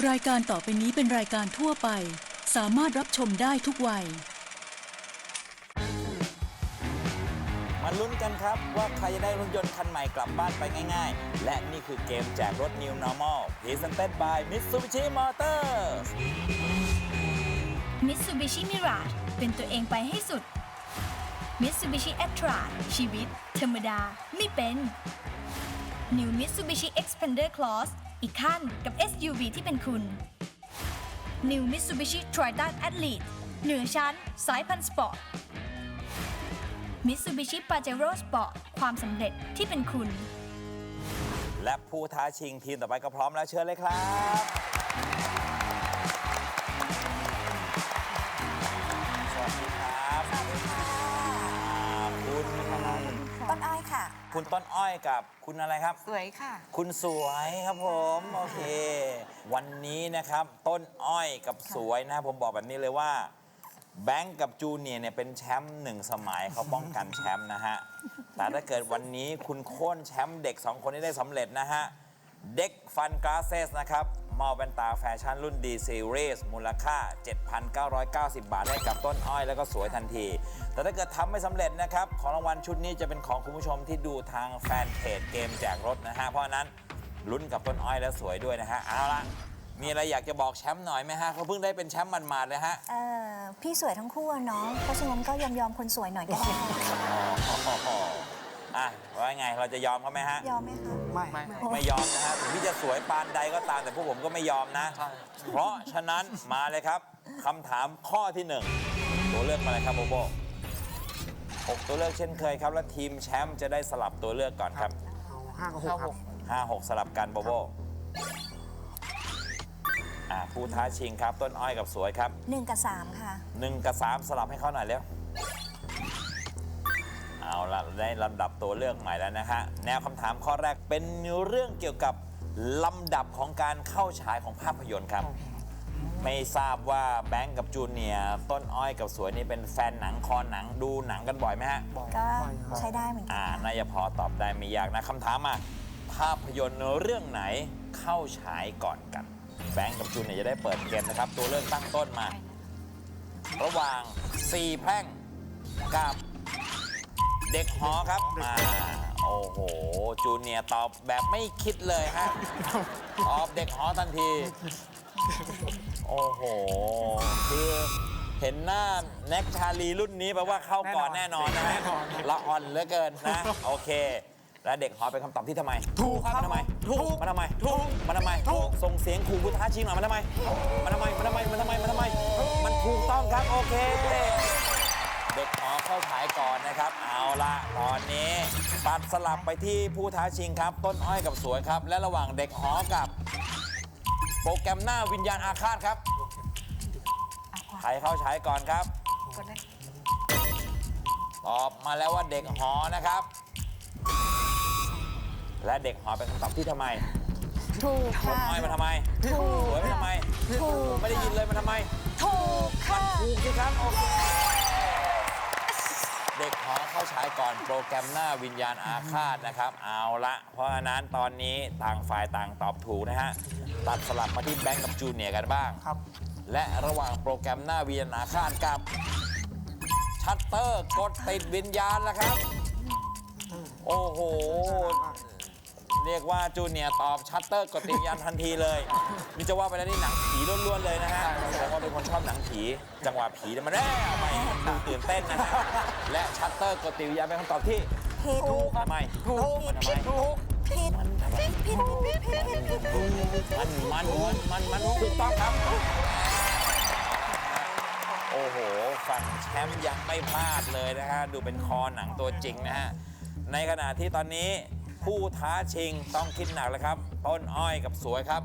รายการต่อไปนี้เป็นรายการทั่วไป สามารถรับชมได้ทุกวัย มาลุ้นกันครับว่าใครจะได้รถยนต์คันใหม่กลับบ้านไปง่ายๆ และนี่คือเกมแจกรถ New Normal Presented by Mitsubishi Motors Mitsubishi Mirage เป็นตัวเองไปให้สุด Mitsubishi a t r a ชีวิต ธรรมดา ไม่เป็น New Mitsubishi Xpander Cross อีกขั้นกับ SUV ที่เป็นคุณ New Mitsubishi Triton Athlete เหนือชั้น สายพันธุ์สปอร์ต Mitsubishi Pajero Sport ความสำเร็จที่เป็นคุณ และผู้ท้าชิงทีมต่อไปก็พร้อมแล้วเชิญเลยครับ สวัสดีครับ สวัสดีค่ะอ่าคุณต้นอ้อยค่ะ คุณต้นอ้อยกับคุณอะไรครับ สวยค่ะ คุณสวยครับผมโอเค วันนี้นะครับต้นอ้อยกับสวยนะผมบอกแบบนี้เลยว่าแบงก์กับจูเนียร์เนี่ยเป็นแชมป์หนึ่งสมัยเขาป้องกันแชมป์นะฮะ แต่ถ้าเกิดวันนี้คุณโค่นแชมป์เด็ก 2 คนนี้ได้สำเร็จนะฮะ เด็กฟันกราเซสนะครับ มอบแว่นตาแฟชั่นรุ่น D Series มูลค่า 7,990 บาทให้กับต้นอ้อยแล้วก็สวยทันที แต่ถ้าเกิดทำไม่สำเร็จนะครับ ของรางวัลชุดนี้จะเป็นของคุณผู้ชมที่ดูทางแฟนเพจเกมแจกรถนะฮะ เพราะฉะนั้นลุ้นกับต้นอ้อยและสวยด้วยนะฮะ เอาละมีอะไรอยากจะบอกแชมป์หน่อยไหมฮะเขาเพิ่งได้เป็นแชมป์มันๆเลยฮะ เอ่อพี่สวยทั้งคู่อะเนาะเพราะฉะนั้นก็ยอมยอมๆคนสวยหน่อยก็ได้ อ๋อ อะว่าไงเราจะยอมเขาไหมฮะ ยอมไหมคะ ไม่ไม่ ไม่ยอมนะฮะถึงที่จะสวยปานใดก็ตามแต่พวกผมก็ไม่ยอมนะเพราะฉะนั้นมาเลยครับคำถามข้อที่หนึ่งตัวเลือกมาเลยครับโบโบหกตัวเลือกเช่นเคยครับ แล้วทีมแชมป์จะได้สลับตัวเลือกก่อนครับเอาห้ากับหกครับ ห้าหกสลับกันโบโบอ่าผู้ท้าชิงครับ ต้นอ้อยกับสวยครับหนึ่งกับสามค่ะ หนึ่งกับสามสลับให้เขาหน่อยเร็วเอาละ ได้ลำดับตัวเลือกใหม่แล้วนะฮะ แนวคำถามข้อแรกเป็นเรื่องเกี่ยวกับลำดับของการเข้าฉายของภาพยนตร์ครับ ไม่ทราบว่าแบงก์กับจูเนียร์ต้นอ้อยกับสวยนี่เป็นแฟนหนังคอหนังดูหนังกันบ่อยไหมฮะ ก็ใช้ได้เหมือนกัอ่าค่ะน่าจะพอตอบได้ไม่ยากนะคำถามมา ภาพยนตร์เรื่องไหนเข้าฉายก่อนกัน แบงก์กับจูเนียร์จะได้เปิดเกมนะครับ ตัวเลือกตั้งต้นมา ระหว่าง 4 แพร่งกับ เด็กหอครับอ่าโอ้โห จูเนียร์ตอบแบบไม่คิดเลยฮะ ตอบเด็กหอทันที โอ้โห คือเห็นหน้าแน็กชาลีรุ่นนี้แปลว่าเข้าก่อนแน่นอนนะฮะแน่นอนละอ่อนเหลือเกินนะ โอเค แล้วเด็กหอเป็นคำตอบที่ทำไม ถูกครับมันทำไม ถูกมันทำไม ถูกมันทำไม ถูก ส่งเสียงขู่ผู้ท้าชิงหน่อยมันทำไมมันทำไมมันทำไมมันทำไมมันทำไม มันถูกต้องครับ โอเคเด็กหอ เข้าฉายก่อนนะครับ เอาละตอนนี้ ปัดสลับไปที่ผู้ท้าชิงครับ ต้นอ้อยกับสวยครับ และระหว่างเด็กหอกับ โปรแกรมหน้าวิญญาณอาฆาตครับใครเข้าฉายก่อนครับ ตอบมาแล้วว่าเด็กหอนะครับ และเด็กหอเป็นคำตอบที่ทำไมถูกต้นค่ะ อ้อยมันทำไมถูก สวยมันทำไม ถูกไม่ได้ยินเลยมันทำไม ถูกค่ะ ถูกสิครับโอเคเด็กหอเข้าฉายก่อนโปรแกรมหน้าวิญญาณอาฆาตนะครับ เอาละ เพราะฉะนั้นตอนนี้ต่างฝ่ายต่างตอบถูกนะฮะ ตัดสลับมาที่แบงก์กับจูเนียร์กันบ้าง ครับ และระหว่างโปรแกรมหน้าวิญญาณอาฆาตกับ ชัตเตอร์กดติดวิญญาณแล้วครับ โอ้โห เรียกว่าจูเนียร์ตอบชัตเตอร์กดติดวิญญาณทันทีเลยนี่จะว่าไปแล้วนี่หนังผีล้วนๆเลยนะฮะแสดงว่าเป็นคนชอบหนังผี จังหวะผีเนี่ยมันแน่ไปมันดูตื่นเต้นนะฮะและชัตเตอร์กดติดวิญญาณเป็นคำตอบที่ผิดทำไมถูกมันทำไมถูกผิดมันทำไมผิดผิดผิดผิดผิดผิดมันมันมันมันมันถูกต้องครับโอ้โห ฝั่งแชมป์ยังไม่พลาดเลยนะฮะ ดูเป็นคอหนังตัวจริงนะฮะ ในขณะที่ตอนนี้ ผู้ท้าชิงต้องคิดหนักแล้วครับ ต้นอ้อยกับสวยครับ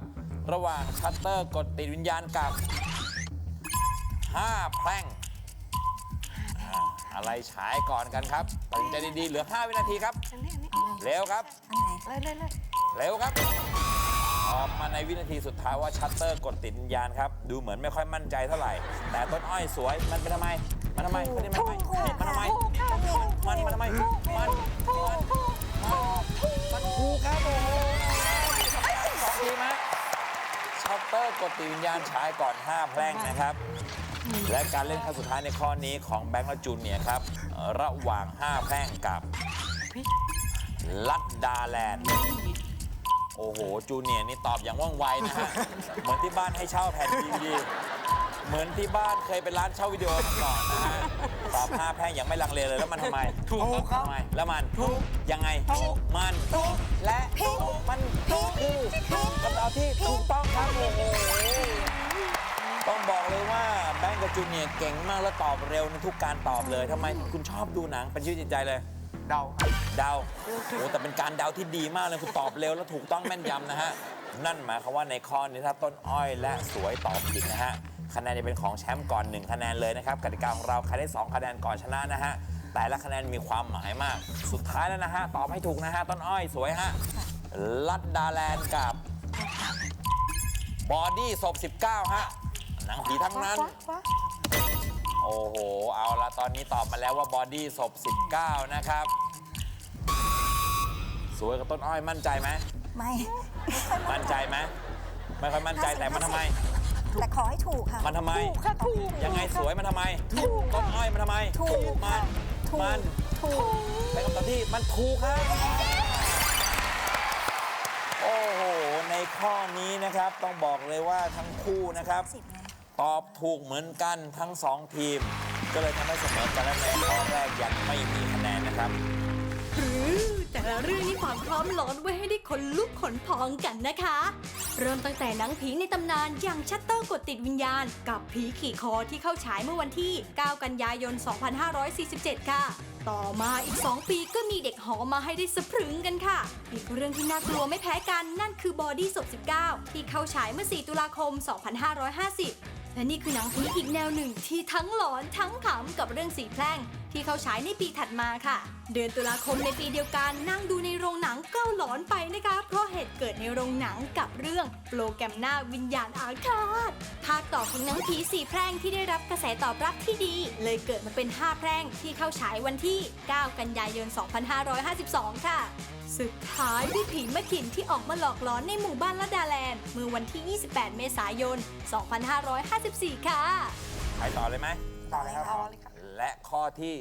ระหว่างชัตเตอร์กดติดวิญญาณกับ 5 แพร่งอ่าอะไรฉายก่อนกันครับตัดสินใจดีๆ เหลือ 5 วินาทีครับเร็วครับอันไหนเร็วครับ ออกมาในวินาทีสุดท้ายว่าชัตเตอร์กดติดวิญญาณครับ ดูเหมือนไม่ค่อยมั่นใจเท่าไหร่ แต่ต้นอ้อยสวย มันเป็นทำไม มันทำไมมันทำไมมันทำไม มันมันทำไม มัน มัน มันถู กครับโอ้โหสองทีมฮะช็อปเตอร์กดติวิญญาณฉายก่อน 5 แพร่งนะครับ และการเล่นครั้งสุดท้ายในข้อนี้ของแบงค์และจูเนียร์ครับ ระหว่าง 5 แพร่งกับ ลัดดาแลนด์ โอ้โห จูเนียร์นี่ตอบอย่างว่องไวนะฮะ เหมือนที่บ้านให้เช่าแผ่นดีดี เหมือนที่บ้านเคยเป็นร้านเช่าวิดีโอมาก่อนนะฮะตอบห้าแพร่งอย่างไม่ลังเลเลยแล้วมันทำไมถูกครับทำไมแล้วมันยังไงมันและมันคือคำตอบที่ถูกต้องครับโอ้โหต้องบอกเลยว่าแบงก์กับจูเนียร์เก่งมากและตอบเร็วในทุกการตอบเลยทำไมคุณชอบดูหนังเป็นชีวิตจิตใจเลย เดาครับ เดาโอ้แต่เป็นการเดาที่ดีมากเลยคุณตอบเร็วและถูกต้องแม่นยำนะฮะ นั่นหมายความว่าในข้อนี้ถ้าต้นอ้อยและสวยตอบผิดนะฮะคะแนนจะเป็นของแชมป์ก่อน 1 คะแนนเลยนะครับกติกาของเราใครได้ 2 คะแนนก่อนชนะนะฮะแต่ละคะแนนมีความหมายมาก สุดท้ายแล้วนะฮะตอบให้ถูกนะฮะต้นอ้อยสวยฮะลัดดาแลนด์กับบอดี้ศพ19 ฮะ หนังผีทั้งนั้น โอ้โห เอาละตอนนี้ตอบมาแล้วว่าบอดี้ศพ19 นะครับ สวยกับต้นอ้อยมั่นใจไหมไม่ มั่นใจไหมไม่ค่อยมั่นใจแต่มันทำไม แต่ขอให้ถูกค่ะ มันทำไมค่ะถูกยังไงสวยมันทำไมถูกต้นอ้อยมันทำไมถูกมันถูก มันถูกเป็นคำตอบที่มันถูกครับ โอ้โห ในข้อนี้นะครับต้องบอกเลยว่าทั้งคู่นะครับ สิบไงตอบถูกเหมือนกันทั้งสองทีม ก็เลยทำให้เสมอกันและในข้อแรกยังไม่มีคะแนนนะครับหรือ แต่ละเรื่องนี้ความพร้อมหลอนไว้ให้ได้ขนลุกขนพองกันนะคะ เริ่มตั้งแต่หนังผีในตำนานอย่างชัตเตอร์กดติดวิญญาณ กับผีขี่คอที่เข้าฉายเมื่อวันที่ 9 กันยายน 2547 ค่ะต่อมาอีก 2 ปีก็มีเด็กหอมาให้ได้สะพรึงกันค่ะ อีกเรื่องที่น่ากลัวไม่แพ้กันนั่นคือบอดี้ศพ19 ที่เข้าฉายเมื่อ 4 ตุลาคม 2550 และนี่คือหนังผีอีกแนวหนึ่งที่ทั้งหลอนทั้งขำกับเรื่องสีแพร่ง ที่เขาฉายในปีถัดมาค่ะ เดือนตุลาคมในปีเดียวกันนั่งดูในโรงหนังก็หลอนไปนะคะ เพราะเหตุเกิดในโรงหนังกับเรื่องโปรแกรมหน้าวิญญาณอาฆาตภาคต่อของหนังผีสีแพร่งที่ได้รับกระแสตอบรับที่ดี เลยเกิดมาเป็น 5 แพร่งที่เข้าฉายวันที่ 9 กันยายน 2552 ค่ะ สุดท้ายด้วยผีมะขินที่ออกมาหลอกหลอนในหมู่บ้านละดาแลนด์เมื่อวันที่ 28 เมษายน 2554 ค่ะ ไปต่อเลยไหมต่อเลยครับและข้อที่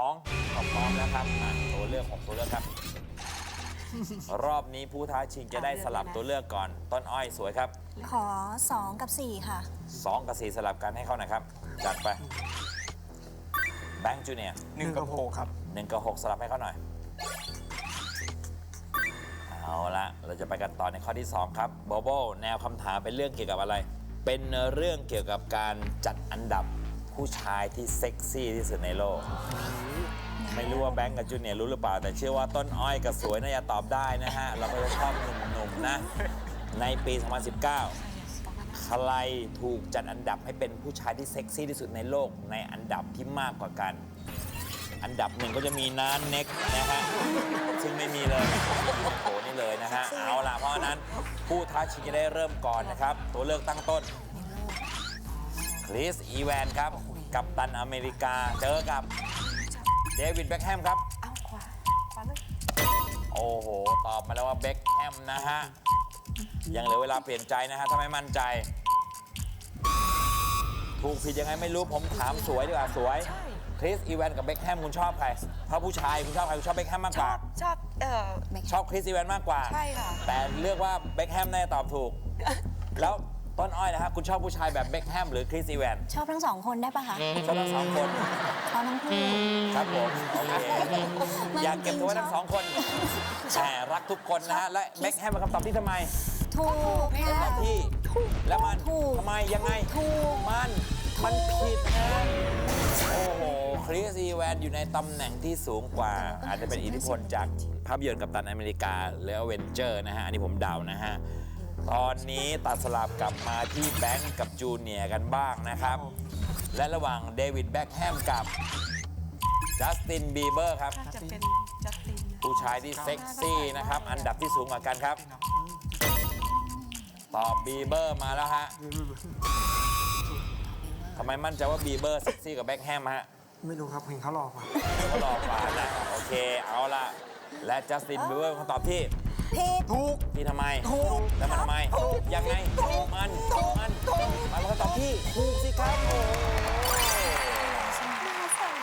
2ก็พร้อมแล้วครับอะตัวเลือกของตัวเลือกครับ รอบนี้ผู้ท้าชิงจะได้สลับตัวเลือกก่อน ต้นอ้อยสวยครับ ขอ 2 กับ 4 ค่ะ 2 กับ 4 สลับกันให้เขาหน่อยครับ จัดไปแบงค์จูเนียร์หนึ่งกับหกครับ หนึ่งกับหกสลับให้เขาหน่อย เอาละเราจะไปกันต่อในข้อที่ 2 ครับโบโบแนวคำถามเป็นเรื่องเกี่ยวกับอะไร เป็นเรื่องเกี่ยวกับการจัดอันดับผู้ชายที่เซ็กซี่ที่สุดในโลก ไม่รู้ว่าแบงก์กับจูเนียร์รู้หรือเปล่า แต่เชื่อว่าต้นอ้อยกับสวยน่าจะตอบได้นะฮะ เราก็จะชอบหนุ่มๆนะ ในปี 2019 ใครถูกจัดอันดับให้เป็นผู้ชายที่เซ็กซี่ที่สุดในโลกในอันดับที่มากกว่ากัน อันดับหนึ่งก็จะมีนานเน็กนะฮะ ซึ่งไม่มีเลยโอ้นี่เลยนะฮะ เอาล่ะเพราะฉะนั้นผู้ท้าชิงจะได้เริ่มก่อนนะครับ ตัวเลือกตั้งต้น คริส อีแวนครับ กับตันอเมริกา เจอกับ เดวิดเบ็คแฮมครับ เอาขวาขวาเลยโอ้โห ตอบมาแล้วว่าเบ็คแฮมนะฮะ ยังเหลือเวลาเปลี่ยนใจนะฮะถ้าไม่มั่นใจ ถูกผิดยังไงไม่รู้ผมถามสวยดีกว่าสวย คริสอีแวนกับเบ็คแฮมคุณชอบใครถ้าผู้ชายคุณชอบใครคุณชอบเบ็คแฮมมากชกอว่าบชอบเอ่อชอบคริสอีแวนมากกว่า ใช่ค่ะ แต่เลือกว่าเบ็คแฮมน่าจะตอบถูก แล้วต้นอ้อยนะฮะคุณชอบผู้ชายแบบเบ็คแฮมหรือคริสอีแวนชอบทั้งสองคนได้ปะคะชอบทั้งสองคน ชอบทั้งคู่ ครับผมโอเคอยากเก็บตัวไว้ทั้งสองคนแต่รักทุกคนนะฮะ และเบ็คแฮมเป็นคำตอบที่ทำไมถูกคำตค่ะอบที่ แล้วมันถูก ทำไมยังไง ถูก มัน มันผิดนะโอ้โหค ริสอีแวนอยู่ในตำแหน่งที่สูงกว่า อาจจะเป็นอิทธิพลจากภาพยนตร์กับตันอเมริกาหรือเวนเจอร์นะฮะ อันนี้ผมเดานะฮะ ตอนนี้ตัดสลับกลับมาที่แบงก์กับจูเนียร์กันบ้างนะครับ และระหว่างเดวิดแบ็คแฮมกับจัสตินบีเบอร์ครับ น่าจะเป็นจัสตินนะผู้ชายที่เซ็กซี่นะครับ อันดับที่สูงกว่ากันครับ ตอบบีเบอร์มาแล้วฮะทำไมมั่นใจว่าบีเบอร์เซ็กซี่กับแบ็คแฮมฮะ ไม่รู้ครับเห็นเขาหลอกมาเขาหลอกกว่านะโอเคเอาละและจัสตินบีเบอร์คำตอบที่ผิด ถูก ที่ทำไมถูกแล้วมันทำไมยังไงมันมันมันมันมาตอบที่ถูกสิครับโอ้โห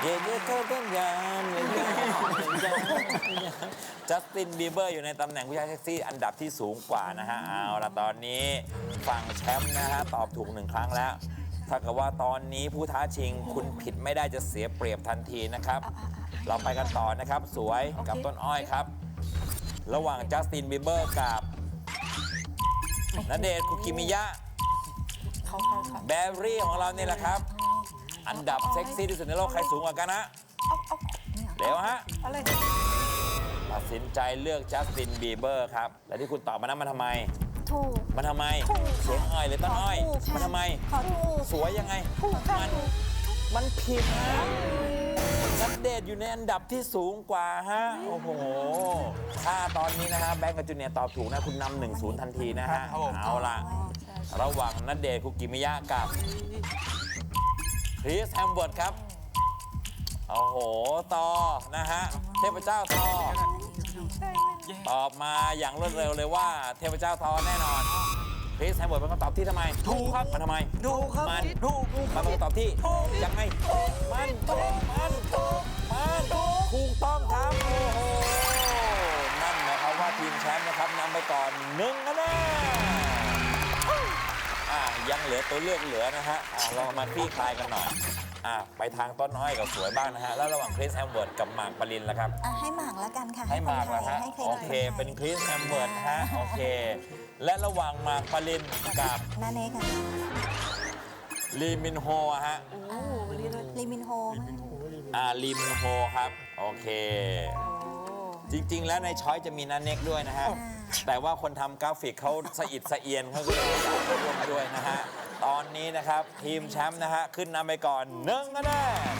เย่เย่เธอเต้นยานเย่เย่จัสตินบีเบอร์อยู่ในตำแหน่งผู้ชายเซ็กซี่อันดับที่สูงกว่านะฮะเอาละตอนนี้ฝั่งแชมป์นะฮะตอบถูกหนึ่งครั้งแล้ว ถ้าเกิดว่าตอนนี้ผู้ท้าชิงคุณผิดไม่ได้จะเสียเปรียบทันทีนะครับ เราไปกันต่อนะครับ สวยกับต้นอ้อยครับ ระหว่างจัสตินบีเบอร์กับณเดชน์คุกิมิยะเขาเขาเขาแบร์รี่ของเราเนี่ยแหละครับ อันดับเซ็กซี่ที่สุดในโลกใครสูงกว่ากันนะเอาเอาเดี๋ยวฮะ อะไรตัดสินใจเลือกจัสตินบีเบอร์ครับ และที่คุณตอบมานั้นมันทำไม ถูกมันทำไมถูกเสียงอ้อยหรือต้นอ้อยถูกค่ะมันทำไม ขอถูก สวยยังไง ถูกค่ะมันมันผิดฮะนัดเดทอยู่ในอันดับที่สูงกว่าฮะ โอ้โห ถ้าตอนนี้นะฮะแบงก์กับจูเนียร์ตอบถูกนะ คุณนำหนึ่งศูนย์ทันทีนะฮะ เอาล่ะ ระหว่างนัดเดทคุกิมิยะกับคริสแฮมเวิร์ดครับ โอ้โห ต่อนะฮะ เทพเจ้าต่อ ตอบมาอย่างรวดเร็วเลยว่า เทพเจ้าทอแน่นอนคริสแฮมเวิร์ดเป็นคำตอบที่ทำไม ถูกครับมันทำไม ถูกครับมันถูกมันเป็นคำตอบที่ยังไงมันมันมันถูกต้องครับโอ้โหนั่นหมายความว่าทีมแชมป์นะครับนำไปก่อนหนึ่งคะแนนอะยังเหลือตัวเลือกเหลือนะฮะอะเรามาคลี่คลายกันหน่อย อะไปทางต้นอ้อยกับสวยบ้างนะฮะ แล้วระหว่างคริสแฮมเวิร์ดกับหมากปรินล่ะครับ อะให้หมากแล้วกันค่ะให้หมากคนะนไทฮะยให้เครโอดิตเคนไทยเป็นคริสแฮมเวิร์ดนะฮะโอเค และระหว่างหมากปรินกับนาเนค่ะลีมินโฮอะฮะโอ้นี่เลยลิมินโฮมากอ่าลีมินโฮครับโอเค จริง ๆ แล้วในช้อยจะมีนันเน็กด้วยนะฮะ แต่ว่าคนทำกราฟิกเขาสะอิดสะเอียนเขาก็เลยไม่อยากมาร่วมด้วยนะฮะ ตอนนี้นะครับ ทีมแชมป์นะฮะ ขึ้นนำไปก่อนหนึ่งคะแนน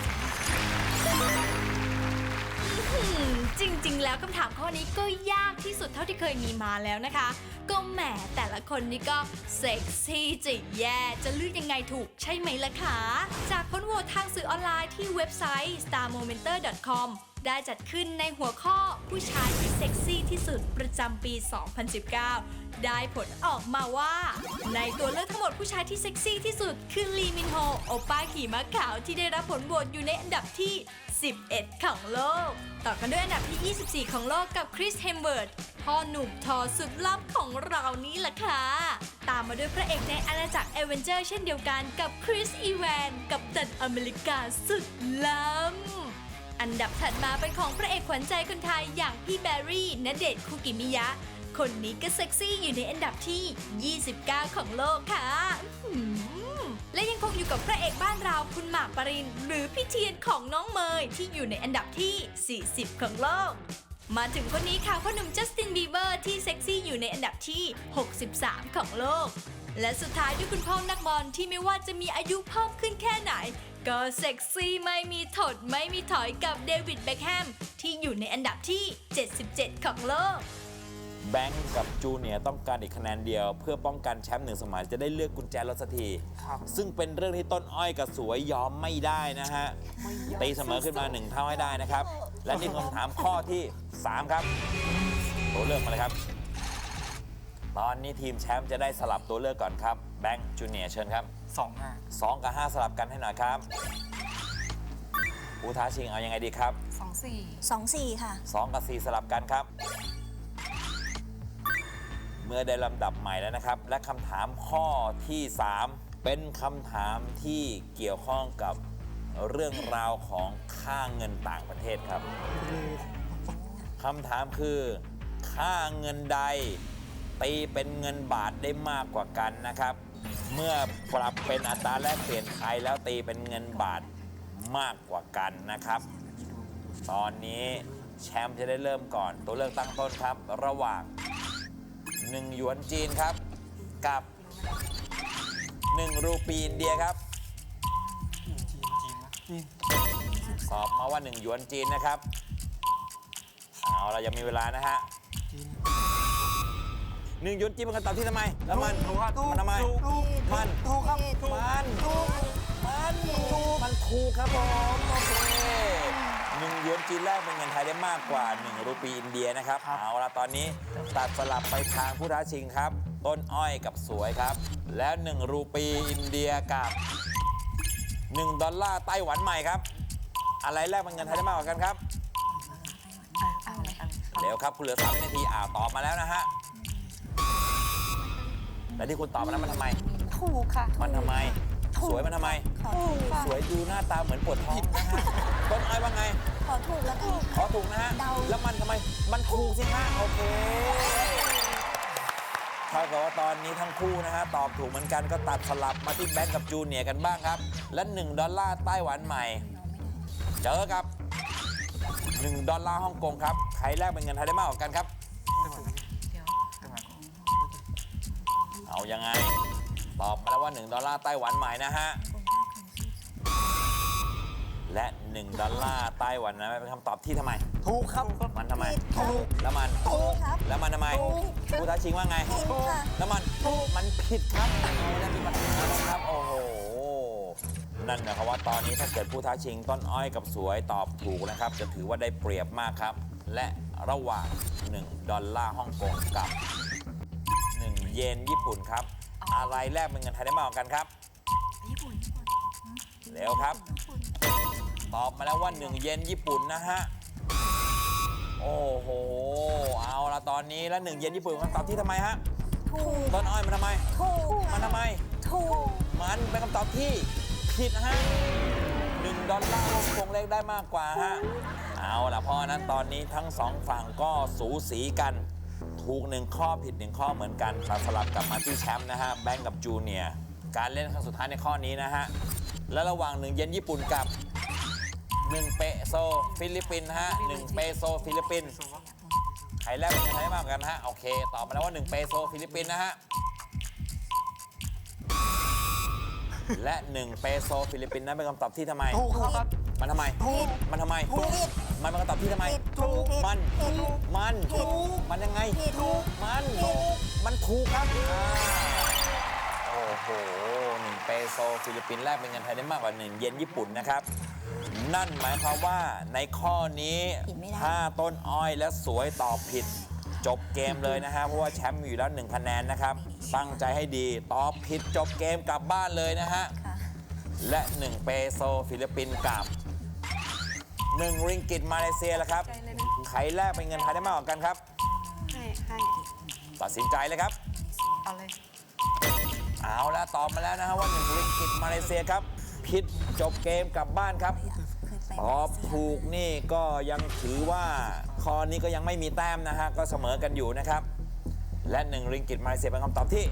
อืมจริง ๆ แล้วคำถามข้อนี้ก็ยากที่สุดเท่าที่เคยมีมาแล้วนะคะ ก็แหมแต่ละคนนี่ก็เซ็กซี่จิแย่จะเลือกยังไงถูกใช่ไหมล่ะคะ จากผลโหวตทางสื่อออนไลน์ที่เว็บไซต์ starmomenter.com ได้จัดขึ้นในหัวข้อผู้ชายที่เซ็กซี่ที่สุดประจำปี 2019 ได้ผลออกมาว่า ในตัวเลือกทั้งหมดผู้ชายที่เซ็กซี่ที่สุด คือลีมินโฮโอป้าขี่ม้าขาวที่ได้รับผลโหวตอยู่ในอันดับที่ 11 ของโลก ต่อกันด้วยอันดับที่ 24 ของโลกกับคริสเฮมเวิร์ดพ่อหนุ่มทอสุดลับของเรานี่แหละค่ะตามมาด้วยพระเอกในอาณาจักรเอเวนเจอร์เช่นเดียวกันกับคริสอีแวนกับตันอเมริกาสุดล้ำ อันดับถัดมาเป็นของพระเอกขวัญใจคนไทยอย่างพี่แบร์รี่ณเดชน์คุกิมิยะ คนนี้ก็เซ็กซี่อยู่ในอันดับที่ 29 ของโลกค่ะหือและยังคงอยู่กับพระเอกบ้านเราคุณหมากปริน หรือพี่เทียนของน้องเมยที่อยู่ในอันดับที่ 40 ของโลก มาถึงคนนี้ค่ะพ่อหนุ่มจัสตินบีเบอร์ที่เซ็กซี่อยู่ในอันดับที่ 63 ของโลก และสุดท้ายด้วยคุณพ่อนักบอลที่ไม่ว่าจะมีอายุเพิ่มขึ้นแค่ไหน ก็เซ็กซี่ไม่มีถดไม่มีถอยกับเดวิดเบคแฮมที่อยู่ในอันดับที่ 77 ของโลก แบงก์กับจูเนียร์ต้องการอีกคะแนนเดียว เพื่อป้องกันแชมป์หนึ่งสมัยจะได้เลือกกุญแจรถสักทีครับซึ่งเป็นเรื่องที่ต้นอ้อยกับสวยยอมไม่ได้นะฮะ ตีเสมอขึ้นมาหนึ่งเท่าให้ได้นะครับ และนี่คือคำถามข้อที่ 3 ครับ ตัวเลือกมาเลยครับ ตอนนี้ทีมแชมป์จะได้สลับตัวเลือกก่อนครับ แบงค์จูเนียร์เชิญครับ สองห้า2 กับ 5 สลับกันให้หน่อยครับผู้ท้าชิงเอายังไงดีครับ สองสี่สองสี่ค่ะ 2 กับ 4 สลับกันครับ เมื่อได้ลำดับใหม่แล้วนะครับ และคำถามข้อที่ 3 เป็นคำถามที่เกี่ยวข้องกับเรื่องราวของค่าเงินต่างประเทศครับคำถามคือ ค่าเงินใด ตีเป็นเงินบาทได้มากกว่ากันนะครับ เมื่อปรับเป็นอัตราแลกเปลี่ยนไทยแล้วตีเป็นเงินบาทมากกว่ากันนะครับ ตอนนี้แชมป์จะได้เริ่มก่อน ตัวเลือกตั้งต้นครับ ระหว่าง 1 หยวนจีนครับ กับ 1 รูปีอินเดียครับจีนจีนจีนตอบมาว่า 1 หยวนจีนนะครับ เอาเรายังมีเวลานะฮะจีน หนึ่งหยวนจีนเป็นคำตอบที่ทำไมแล้วมันถูกครับมันทำไมถูกมันถูกครับถูกมันถูกมันถูกมันถูกครับผมโอเคหนึ่งหยวนจีนแรกเป็นเงินไทยได้มากกว่า1รูปีอินเดียนะครับเอาละตอนนี้ตัดสลับไปทางผู้ท้าชิงครับ ต้นอ้อยกับสวยครับ แล้ว 1 รูปีอินเดียกับ 1 ดอลลาร์ไต้หวันใหม่ครับ อะไรแลกเป็นเงินไทยได้มากกว่ากันครับเร็วครับคุณเหลือสามวินาทีอ่าตอบมาแล้วนะฮะ แล้วที่คุณตอบมาแล้วมันทำไม ถูกค่ะมันทำไม ถูกสวยมันทำไม ขอถูกค่ะสวยดูหน้าตาเหมือนปวดท้องนะฮะต้นอ้อยว่าไง ขอถูกแล้วกัน ขอถูกนะฮะ เดา แล้วมันทำไม มันถูกสิฮะโอเคเท่ากับว่าตอนนี้ทั้งคู่นะฮะ ตอบถูกเหมือนกันก็ตัดสลับมาที่แบงก์กับจูเนียร์กันบ้างครับ และ 1 ดอลลาร์ไต้หวันใหม่ เจอกับ 1 ดอลลาร์ฮ่องกงครับ ใครแลกเป็นเงินไทยได้มากกว่ากันครับ เอายังไง ตอบมาแล้วว่า 1 ดอลลาร์ไต้หวันใหม่นะฮะ และ 1 ดอลลาร์ไต้หวันนะเป็นคำตอบที่ทำไม ถูกครับ มันทำไมผิดค่ะแล้วมัน ถูกครับ แล้วมันทำไมถูกครับผู้ท้าชิงว่าไงผิดค่ะแล้วมันมันผิดครับเอาแล้วมีปัญหาแล้วครับ โอ้โห นั่นหมายความว่าตอนนี้ถ้าเกิดผู้ท้าชิงต้นอ้อยกับสวยตอบถูกนะครับ จะถือว่าได้เปรียบมากครับ และระหว่าง 1 ดอลลาร์ฮ่องกงกับ1 เยนญี่ปุ่นครับ อะไรแลกเป็นเงินไทยได้มากกว่ากันครับ ญี่ปุ่นญี่ปุ่นเร็วครับ ตอบมาแล้วว่า1เยนญี่ปุ่นนะฮะ โอ้โห เอาละตอนนี้แล้ว1เยนญี่ปุ่นคำตอบที่ทำไมฮะ ถูกต้นอ้อยมันทำไม ถูกมันทำไม ถูก มันเป็นคำตอบที่ผิดนะฮะหนึ่งดอลลาร์ฮ่องกงเลขได้มากกว่าฮะ เอาล่ะเพราะฉะนั้นตอนนี้ทั้งสองฝั่งก็สูสีกัน ถูกหนึ่งข้อผิดหนึ่งข้อเหมือนกันตัดสลับกลับมาที่แชมป์นะฮะแบงก์กับจูเนียร์การเล่นครั้งสุดท้ายในข้อนี้นะฮะและระหว่างหนึ่งเยนญี่ปุ่นกับ1เปโซฟิลิปปินส์ฮะ1เปโซฟิลิปปินส์ใครแรกเป็นใครมากกันฮะโอเคตอบมาแล้วว่า1เปโซฟิลิปปินส์นะฮะและ1เปโซฟิลิปปินส์นั้นเป็นคำตอบที่ทำไมถูกครับ มันทำไม ถูก มันทำไม ถูก มันเป็นคำตอบที่ทำไมผิดถูก มันผิดมันผิดมันยังไงผิดถูก มัน ถูก มันถูกครับอ่าโอ้โหหนึ่งเปโซฟิลิปปินส์แรกเป็นเงินไทยได้มากกว่าหนึ่งเยนญี่ปุ่นนะครับ นั่นหมายความว่าในข้อนี้ผิดไม่ได้ ถ้าต้นอ้อยและสวยตอบผิด จบเกมเลยนะฮะเพราะว่าแชมป์มีอยู่แล้วหนึ่งคะแนนนะครับ ตั้งใจให้ดีตอบผิดจบเกมกลับบ้านเลยนะฮะ ค่ะ และ 1 เปโซฟิลิปปินส์กับ 1ริงกิตมาเลเซียละครับ ใครแลกเป็นเงินไทยได้มากกว่ากันครับ ให้ให้ตัดสินใจเลยครับ เอาเลย เอาละตอบมาแล้วนะฮะว่า1ริงกิตมาเลเซียครับ ผิดจบเกมกลับบ้านครับเคยไปตอบถูกนี่ก็ยังถือว่าข้อนี้ก็ยังไม่มีแต้มนะฮะ ก็เสมอกันอยู่นะครับ และ1ริงกิตมาเลเซียเป็นคำตอบที่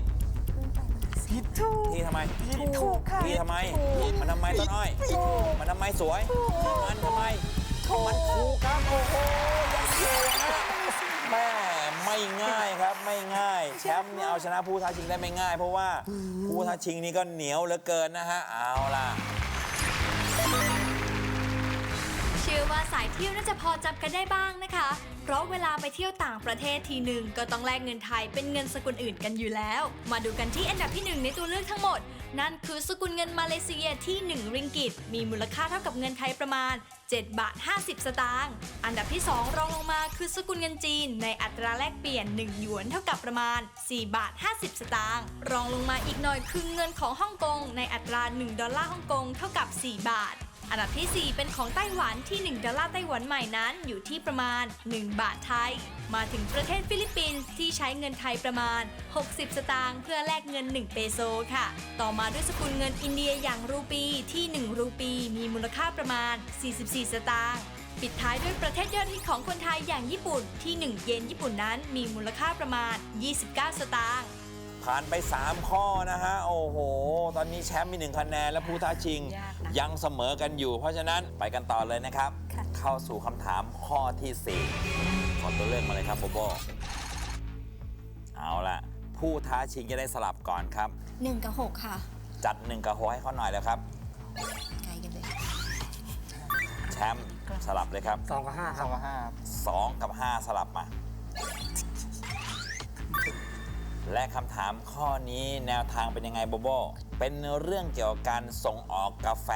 ผิดถูกที่ทำไมถูกค่ะที่ทำไม มันทำไมต้นอ้อย มันทำไมสวย มันทำไม มันถูกครับโอ้โหยังถูกนะแม่ไม่ง่ายครับไม่ง่าย แชมป์เนี่ยเอาชนะผู้ท้าชิงได้ไม่ง่าย เพราะว่าผู้ท้าชิงนี่ก็เหนียวเหลือเกินนะฮะเอาล่ะ สายเที่ยวน่าจะพอจับกันได้บ้างนะคะ เพราะเวลาไปเที่ยวต่างประเทศทีหนึ่งก็ต้องแลกเงินไทยเป็นเงินสกุลอื่นกันอยู่แล้ว มาดูกันที่อันดับที่หนึ่งในตัวเลือกทั้งหมด นั่นคือสกุลเงินมาเลเซียที่ 1 ริงกิต มีมูลค่าเท่ากับเงินไทยประมาณ 7 บาท 50 สตางค์ อันดับที่ 2 รองลงมาคือสกุลเงินจีน ในอัตราแลกเปลี่ยน 1 หยวนเท่ากับประมาณ 4 บาท 50 สตางค์ รองลงมาอีกหน่อยคือเงินของฮ่องกงในอัตรา 1 ดอลลาร์ฮ่องกงเท่ากับ 4 บาท อันดับทีสี่ 4 เป็นของไต้หวันที่ 1 ดอลลาร์ไต้หวันใหม่นั้นอยู่ที่ประมาณ 1 บาทไทย มาถึงประเทศฟิลิปปินส์ที่ใช้เงินไทยประมาณ 60 สตางค์เพื่อแลกเงิน 1 เปโซค่ะ ต่อมาด้วยสกุลเงินอินเดียอย่างรูปีที่ 1 รูปีมีมูลค่าประมาณ 44 สตางค์ปิดท้ายด้วยประเทศยอดฮิตของคนไทยอย่างญี่ปุ่นที่ 1 เยนญี่ปุ่นนั้นมีมูลค่าประมาณ 29 สตางค์ ผ่านไป 3 ข้อนะฮะ โอ้โห ตอนนี้แชมป์มี 1 คะแนนและผู้ท้าชิง ยากนะ ยังเสมอกันอยู่ เพราะฉะนั้นไปกันต่อเลยนะครับค่ะเข้าสู่คำถามข้อที่ 4 ขอตัวเลือกมาเลยครับโบโบ เอาละผู้ท้าชิงจะได้สลับก่อนครับ หนึ่งกับหกค่ะจัด 1 กับโฮให้เขาหน่อยแล้วครับ ไกลกันเลยแชมป์สลับเลยครับ สองกับห้าสองกับห้า2 กับ 5 สลับมา และคำถามข้อนี้แนวทางเป็นยังไงโบโบ เป็นเรื่องเกี่ยวกับการส่งออกกาแฟ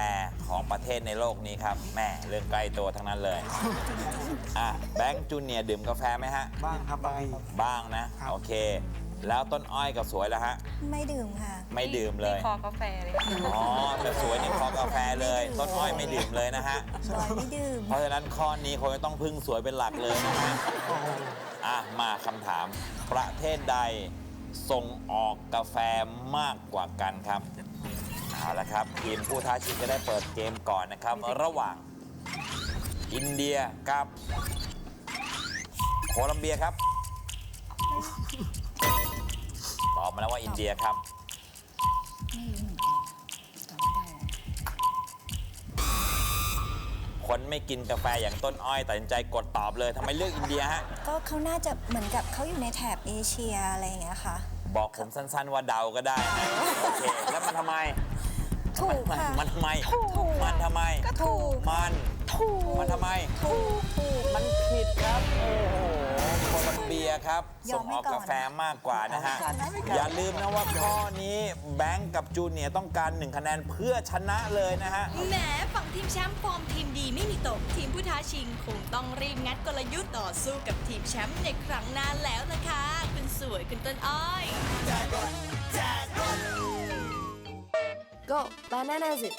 ของประเทศในโลกนี้ครับแม่เรื่องใกล้ตัวทั้งนั้นเลย อะแบงค์จูเนียร์ดื่มกาแฟไหมฮะ บ้างครับบางทีบ้างนะ ครับ โอเค แล้วต้นอ้อยกับสวยแล้วฮะ ไม่ดื่มค่ะ ไม่ดื่มเลย คอกาแฟเลยอ๋อแต่สวยนี่คอกาแฟเลยต้นอ้อยไม่ดื่มเลยนะฮะ บอยไม่ดื่ม เพราะฉะนั้นข้อนี้คงจะต้องพึ่งสวยเป็นหลักเลยนะฮะ อะ มาคำถาม ประเทศใด ส่งออกกาแฟมากกว่ากันครับเอาละครับ ทีมผู้ท้าชิงจะได้เปิดเกมก่อนนะครับ ระหว่าง อินเดียกับ โคลัมเบียครับ ตอบมาแล้วว่าอินเดียครับ คนไม่กินกาแฟอย่างต้นอ้อยตัดสินใจกดตอบเลยทำไมเลือกอินเดียฮะ ก็เขาน่าจะเหมือนกับเขาอยู่ในแถบเอเชียอะไรอย่างเงี้ยค่ะ บอกผมสั้นๆว่าเดาก็ได้นะโอเค แล้วมันทำไม ถูกมันค่ะ มันทำไม ถูก มันทำไม ก็ถูก มัน ถูก มันทำไม ถูกถูกมันผิดครับ โอ้โหโคลัม เบียครับยส่องมอให้อกก่อน กาแฟมากกว่านะฮะ อย่าลืมนะว่าข้อนี้แบงก์กับจูเนียร์ต้องการหนึ่งคะแนนเพื่อชนะเลยนะฮะ แหมฝั่งทีมแชมป์ฟอร์มทีมดีไม่มีตก ทีมผู้ท้าชิงคงต้องรีบงัดกลยุทธ์ต่อสู้กับทีมแชมป์ในครั้งหน้าแล้วนะคะ คุณสวยคุณต้นอ้อย Go bananas it